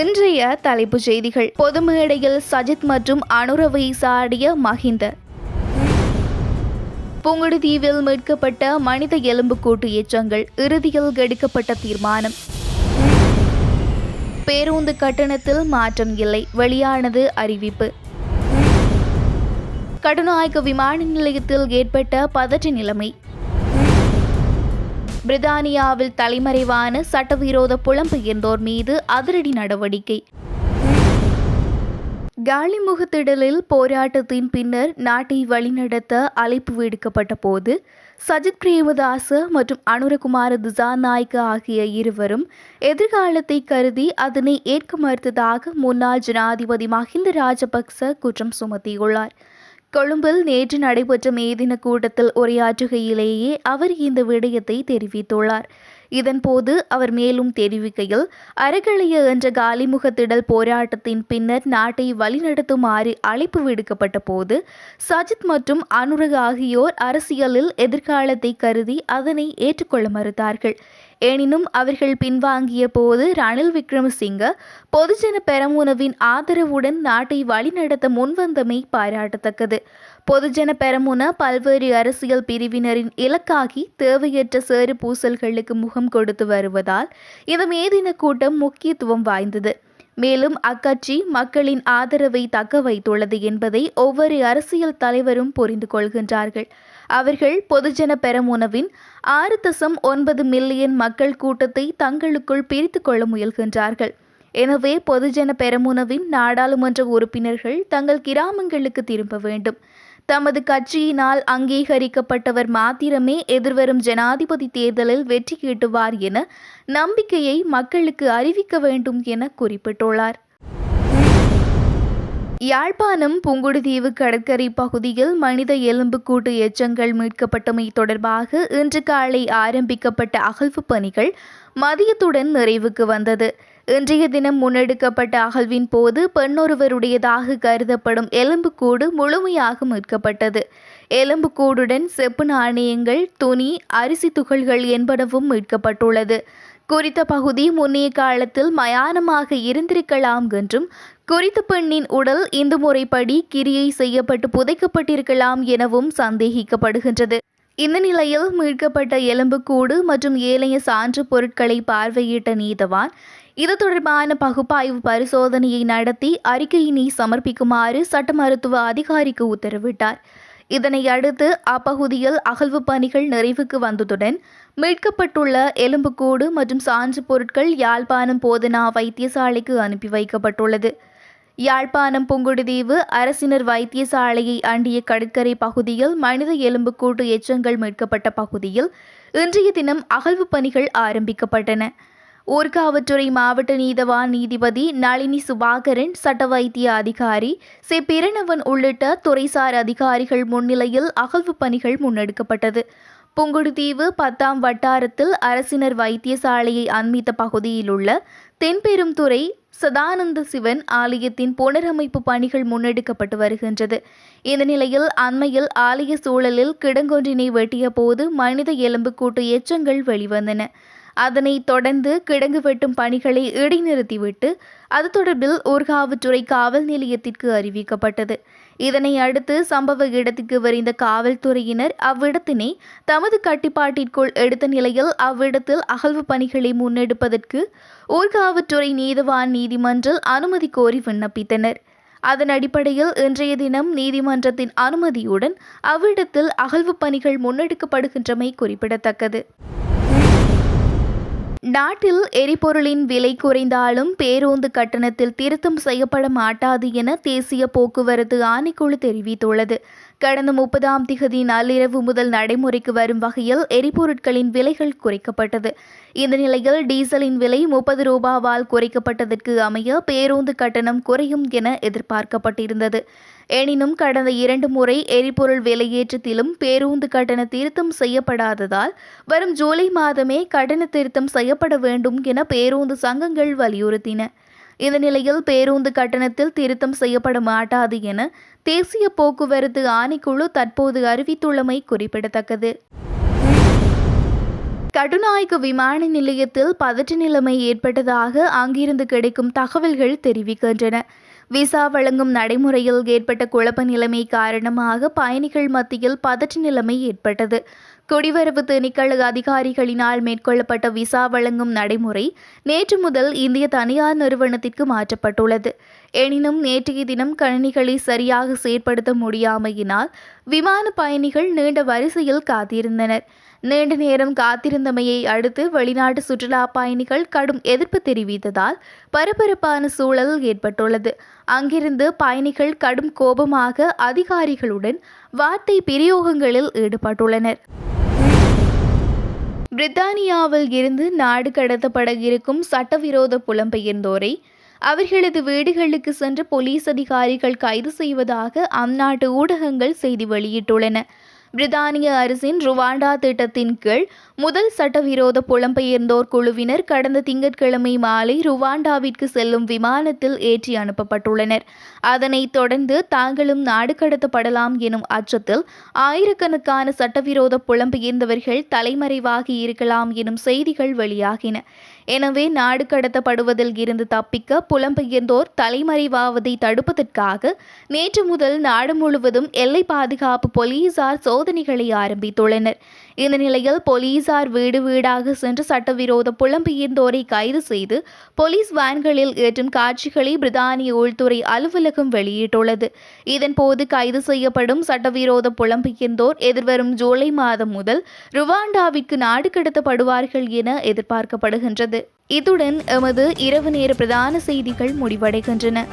இன்றைய தலைப்புச் செய்திகள். பொது மேடையில் சஜித் மற்றும் அனுரவை சாடிய மஹிந்த. புங்குடுதீவில் மீட்கப்பட்ட மனித எலும்புக்கூட்டு எச்சங்கள் இறுதியில் எடுக்கப்பட்ட தீர்மானம். பேருந்து கட்டணத்தில் மாற்றம் இல்லை வெளியானது அறிவிப்பு. கடுநாயக்க விமான நிலையத்தில் ஏற்பட்ட பதற்ற நிலைமை. பிரித்தானியாவில் தலைமறைவான சட்டவிரோத புலம்பெயர்ந்தோர் மீது அதிரடி நடவடிக்கை. காலிமுகத்திடலில் போராட்டத்தின் பின்னர் நாட்டை வழிநடத்த அழைப்பு விடுக்கப்பட்ட போது சஜித் பிரேமதாச மற்றும் அனுரகுமார திசாநாயக்க ஆகிய இருவரும் எதிர்காலத்தை கருதி அதனை ஏற்க மறுத்ததாக முன்னாள் ஜனாதிபதி மஹிந்த ராஜபக்ச குற்றம் சுமத்தியுள்ளார். கொழும்பில் நேற்று நடைபெற்ற மேதின கூட்டத்தில் உரையாற்றுகையிலேயே அவர் இந்த விடயத்தை தெரிவித்துள்ளார். இதன்போது அவர் மேலும் தெரிவிக்கையில் அறகழிய என்ற காலிமுகத்திடல் போராட்டத்தின் பின்னர் நாட்டை வழிநடத்துமாறு அழைப்பு விடுக்கப்பட்ட போது சஜித் மற்றும் அனுரக் ஆகியோர் அரசியலில் எதிர்காலத்தை கருதி அதனை ஏற்றுக்கொள்ள மறுத்தார்கள். எனினும் அவர்கள் பின்வாங்கிய போது ரணில் விக்ரமசிங்க பொதுஜன பெரமுனவின் ஆதரவுடன் நாட்டை வழிநடத்த முன்வந்தமை பாராட்டத்தக்கது. பொதுஜன பெரமுன பல்வேறு அரசியல் பிரிவினரின் இலக்காகி தேவையற்ற சேறு பூசல்களுக்கு முகம் கொடுத்து வருவதால் இது மேதின கூட்டம் முக்கியத்துவம் வாய்ந்தது. மேலும் அக்கட்சி மக்களின் ஆதரவை தக்க வைத்துள்ளது என்பதை ஒவ்வொரு அரசியல் தலைவரும் புரிந்து கொள்கின்றார்கள். அவர்கள் பொதுஜன பெரமுனவின் ஆறு தசம் ஒன்பது மில்லியன் மக்கள் கூட்டத்தை தங்களுக்குள் பிரித்து கொள்ள முயல்கின்றார்கள். எனவே பொதுஜன பெரமுனவின் நாடாளுமன்ற உறுப்பினர்கள் தங்கள் கிராமங்களுக்கு திரும்ப வேண்டும். தமது கட்சியினால் அங்கீகரிக்கப்பட்டவர் மாத்திரமே எதிர்வரும் ஜனாதிபதி தேர்தலில் வெற்றி ஈட்டுவார் என நம்பிக்கையை மக்களுக்கு அறிவிக்க வேண்டும் என குறிப்பிட்டுள்ளார். யாழ்ப்பாணம் புங்குடுதீவு கடற்கரை பகுதியில் மனித எலும்புக்கூட்டு எச்சங்கள் மீட்கப்பட்டமை தொடர்பாக இன்று காலை ஆரம்பிக்கப்பட்ட அகழ்வு பணிகள் மதியத்துடன் நிறைவுக்கு வந்தது. இன்றைய தினம் முன்னெடுக்கப்பட்ட அகழ்வின் போது பெண்ணொருவருடையதாக கருதப்படும் எலும்புக்கூடு முழுமையாக மீட்கப்பட்டது. எலும்புக்கூடுடன் செப்பு நாணயங்கள் துணி அரிசி துகள்கள் என்பனவும் மீட்கப்பட்டுள்ளது. குறித்த பகுதி முன்னைய காலத்தில் மயானமாக இருந்திருக்கலாம் என்றும் குறித்த பெண்ணின் உடல் இந்து முறைப்படி கிரியை செய்யப்பட்டு புதைக்கப்பட்டிருக்கலாம் எனவும் சந்தேகிக்கப்படுகின்றது. இந்த நிலையில் மீட்கப்பட்ட எலும்புக்கூடு மற்றும் ஏனைய சான்று பொருட்களை பார்வையிட்ட நீதவான் இது தொடர்பான பகுப்பாய்வு பரிசோதனையை நடத்தி அறிக்கையினை சமர்ப்பிக்குமாறு சட்ட மருத்துவ அதிகாரிக்கு உத்தரவிட்டார். இதனை அடுத்து அப்பகுதியில் அகழ்வு பணிகள் நிறைவுக்கு வந்ததுடன் மீட்கப்பட்டுள்ள எலும்புக்கூடு மற்றும் சான்று பொருட்கள் யாழ்ப்பாணம் போதனா வைத்தியசாலைக்கு அனுப்பி வைக்கப்பட்டுள்ளது. யாழ்ப்பாணம் புங்குடுதீவு அரசினர் வைத்தியசாலையை அண்டிய கடற்கரை பகுதியில் மனித எலும்புக்கூட்டு எச்சங்கள் மீட்கப்பட்ட பகுதியில் இன்றைய தினம் அகழ்வு பணிகள் ஆரம்பிக்கப்பட்டன. ஊர்காவற்றுறை மாவட்ட நீதவான் நீதிபதி நளினி சுபாகரன் சட்ட வைத்திய அதிகாரி சி. பிரணவன் உள்ளிட்ட துறைசார் அதிகாரிகள் முன்னிலையில் அகழ்வு பணிகள் முன்னெடுக்கப்பட்டது. புங்குடுதீவு பத்தாம் வட்டாரத்தில் அரசினர் வைத்தியசாலையை அண்மித்த பகுதியில் உள்ள தென்பெரும்துறை சதானந்த சிவன் ஆலயத்தின் புனரமைப்பு பணிகள் முன்னெடுக்கப்பட்டு வருகின்றது. இந்த நிலையில் அண்மையில் ஆலய சூழலில் கிடங்கொன்றினை வெட்டிய போது மனித எலும்புக்கூட்டு எச்சங்கள் வெளிவந்தன. அதனைத் தொடர்ந்து கிடங்கு வெட்டும் பணிகளை இடைநிறுத்திவிட்டு அது தொடர்பில் ஊர்காவற்றுறை காவல் நிலையத்திற்கு அறிவிக்கப்பட்டது. இதனை அடுத்து சம்பவ இடத்துக்கு விரைந்த காவல்துறையினர் அவ்விடத்தினை தமது கட்டுப்பாட்டிற்குள் எடுத்த நிலையில் அவ்விடத்தில் அகழ்வு பணிகளை முன்னெடுப்பதற்கு ஊர்காவற்றுறை நீதவான் நீதிமன்றில் அனுமதி கோரி விண்ணப்பித்தனர். அதன் அடிப்படையில் இன்றைய தினம் நீதிமன்றத்தின் அனுமதியுடன் அவ்விடத்தில் அகழ்வு பணிகள் முன்னெடுக்கப்படுகின்றமை குறிப்பிடத்தக்கது. நாட்டில் எரிபொருளின் விலை குறைந்தாலும் பேருந்து கட்டணத்தில் திருத்தம் செய்யப்பட மாட்டாது என தேசிய போக்குவரத்து ஆணைக்குழு தெரிவித்துள்ளது. கடந்த முப்பதாம் திகதி நள்ளிரவு முதல் நடைமுறைக்கு வரும் வகையில் எரிபொருட்களின் விலைகள் குறைக்கப்பட்டது. இந்த நிலையில் டீசலின் விலை முப்பது ரூபாவால் குறைக்கப்பட்டதற்கு அமைய பேருந்து கட்டணம் குறையும் என எதிர்பார்க்கப்பட்டிருந்தது. எனினும் கடந்த இரண்டு முறை எரிபொருள் விலையேற்றத்திலும் பேருந்து கட்டண திருத்தம் செய்யப்படாததால் வரும் ஜூலை மாதமே கட்டண திருத்தம் செய்யப்பட வேண்டும் என பேருந்து சங்கங்கள் வலியுறுத்தின. இந்த நிலையில் பேருந்து கட்டணத்தில் திருத்தம் செய்யப்பட மாட்டாது என தேசிய போக்குவரத்து ஆணைக்குழு தற்போது அறிவித்துள்ளமை குறிப்பிடத்தக்கது. கட்டுநாயக்க விமான நிலையத்தில் பதற்ற நிலைமை ஏற்பட்டதாக அங்கிருந்து கிடைக்கும் தகவல்கள் தெரிவிக்கின்றன. விசா வழங்கும் நடைமுறையில் ஏற்பட்ட குழப்ப நிலைமை காரணமாக பயணிகள் மத்தியில் பதற்ற நிலைமை ஏற்பட்டது. குடிவரவு திணைக்கள அதிகாரிகளினால் மேற்கொள்ளப்பட்ட விசா வழங்கும் நடைமுறை நேற்று முதல் இந்திய தனியார் நிறுவனத்திற்கு மாற்றப்பட்டுள்ளது. எனினும் நேற்றைய தினம் கணினிகளை சரியாக செயற்படுத்த முடியாமையினால் விமான பயணிகள் நீண்ட வரிசையில் காத்திருந்தனர். நீண்ட நேரம் காத்திருந்தமையை அடுத்து வெளிநாட்டு சுற்றுலா பயணிகள் கடும் எதிர்ப்பு தெரிவித்ததால் பரபரப்பான சூழல் ஏற்பட்டுள்ளது. அங்கிருந்து பயணிகள் கடும் கோபமாக அதிகாரிகளுடன் வார்த்தை பிரயோகங்களில் ஈடுபட்டுள்ளனர். பிரித்தானியாவில் இருந்து நாடு கடத்தப்பட இருக்கும் சட்டவிரோத புலம்பெயர்ந்தோரை அவர்களது வீடுகளுக்கு சென்று போலீஸ் அதிகாரிகள் கைது செய்வதாக அந்நாட்டு ஊடகங்கள் செய்தி வெளியிட்டுள்ளன. பிரித்தானிய அரசின் ருவாண்டா திட்டத்தின் கீழ் முதல் சட்டவிரோத புலம்பெயர்ந்தோர் குழுவினர் கடந்த திங்கட்கிழமை மாலை ருவாண்டாவிற்கு செல்லும் விமானத்தில் ஏற்றி அனுப்பப்பட்டுள்ளனர். அதனைத் தொடர்ந்து தாங்களும் நாடு கடத்தப்படலாம் எனும் அச்சத்தில் ஆயிரக்கணக்கான சட்டவிரோத புலம்பெயர்ந்தவர்கள் தலைமறைவாகி இருக்கலாம் எனும் செய்திகள் வெளியாகின. எனவே நாடு கடத்தப்படுவதில் இருந்து தப்பிக்க புலம்பெயர்ந்தோர் தலைமறைவாவதை தடுப்பதற்காக நேற்று முதல் நாடு முழுவதும் எல்லை பாதுகாப்பு போலீசார் சோதனைகளை ஆரம்பித்துள்ளனர். இந்த நிலையில் போலீசார் வீடு வீடாக சென்று சட்டவிரோத புலம்பெயர்ந்தோரை கைது செய்து போலீஸ் வேன்களில் ஏற்றும் காட்சிகளை பிரித்தானிய உள்துறை அலுவலகம் வெளியிட்டுள்ளது. இதன்போது கைது செய்யப்படும் சட்டவிரோத புலம்பெயர்ந்தோர் எதிர்வரும் ஜூலை மாதம் முதல் ருவாண்டாவிற்கு நாடு கடத்தப்படுவார்கள் என எதிர்பார்க்கப்படுகின்றது. இத்துடன் எமது இரவு நேர பிரதான செய்திகள் முடிவடைகின்றன.